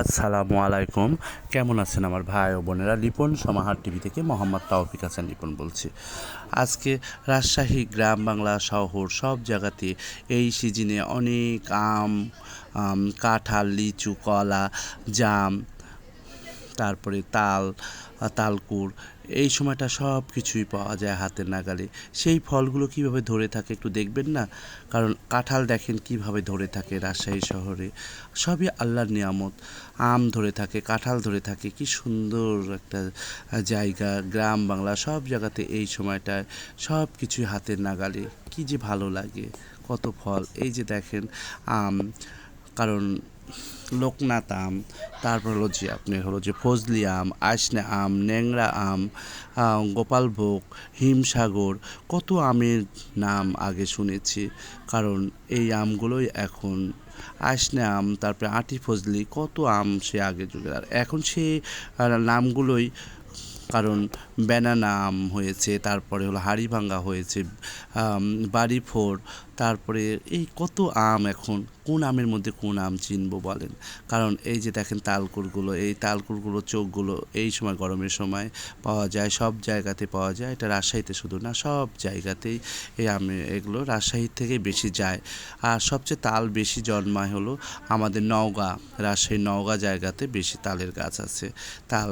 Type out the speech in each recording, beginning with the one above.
আসসালামু আলাইকুম। কেমন আছেন আমার ভাই ও বোনেরা? লিপন সমাহার টিভি থেকে মোহাম্মদ তাওফিক হাসান লিপন বলছি। আজকে রাজশাহী, গ্রাম বাংলা, শহর সব জায়গাতে এই সিজনে অনেক আম, কাঁঠাল, লিচু, কলা, জাম তারপরে তাল তালকুর, এই সময়টা সব কিছুই পাওয়া যায় হাতের নাগালে। সেই ফলগুলো কীভাবে ধরে থাকে একটু দেখবেন না? কারণ কাঁঠাল দেখেন কীভাবে ধরে থাকে রাজশাহী শহরে। সবই আল্লাহর নিয়ামত। আম ধরে থাকে, কাঁঠাল ধরে থাকে, কি সুন্দর একটা জায়গা। গ্রাম বাংলা সব জায়গাতে এই সময়টায় সব কিছুই হাতের নাগালে। কি যে ভালো লাগে, কত ফল। এই যে দেখেন আম, কারণ লোকনাথ আম তারপর হলো যে আপনি হলো যে ফজলি আম আইসনে আম ন্যাংরা আম গোপালভোগ হিমসাগর কত আমের নাম আগে শুনেছি। কারণ এই আমগুলোই এখন আইসনে আম তারপরে আটি ফজলি কত আম সে আগে যুগে। আর এখন সে নামগুলোই কারণ ব্যানানা আম হয়েছে তারপরে হলো হাড়িভাঙ্গা হয়েছে আম, বাড়ি ফোর তারপরে এই কত আম এখন? কোন আমের মধ্যে কোন আম চিনব বলেন? কারণ এই যে দেখেন তালকুরগুলো, এই তালকুরগুলো চোখগুলো এই সময় গরমের সময় পাওয়া যায়, সব জায়গাতে পাওয়া যায়। এটা রাজশাহীতে শুধু না, সব জায়গাতেই এই আমি, এগুলো রাজশাহী থেকে বেশি যায়। আর সবচেয়ে তাল বেশি জন্মায় হলো আমাদের নওগাঁ রাজশাহী নওগাঁ জায়গাতে বেশি তালের গাছ আছে। তাল,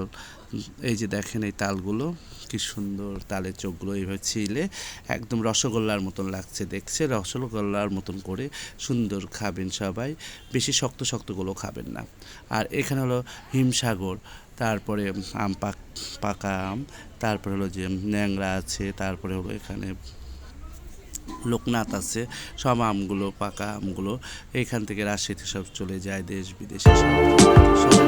এই যে দেখেন এই তালগুলো, কি সুন্দর তালের চোখগুলো এইভাবে ছিলে, একদম রসগোল্লার মতন লাগছে দেখছে রসগোল্লার মতন করে সুন্দর খাবেন সবাই, বেশি শক্ত শক্তগুলো খাবেন না আর এখানে হলো হিমসাগর, তারপরে আম পাক, পাকা আম, তারপরে হলো যে ন্যাংরা আছে, তারপরে হলো এখানে লোকনাথ আছে, সব আমগুলো, পাকা আমগুলো, এখান থেকে রাজশাহীতে সব চলে যায়, দেশ বিদেশে সব।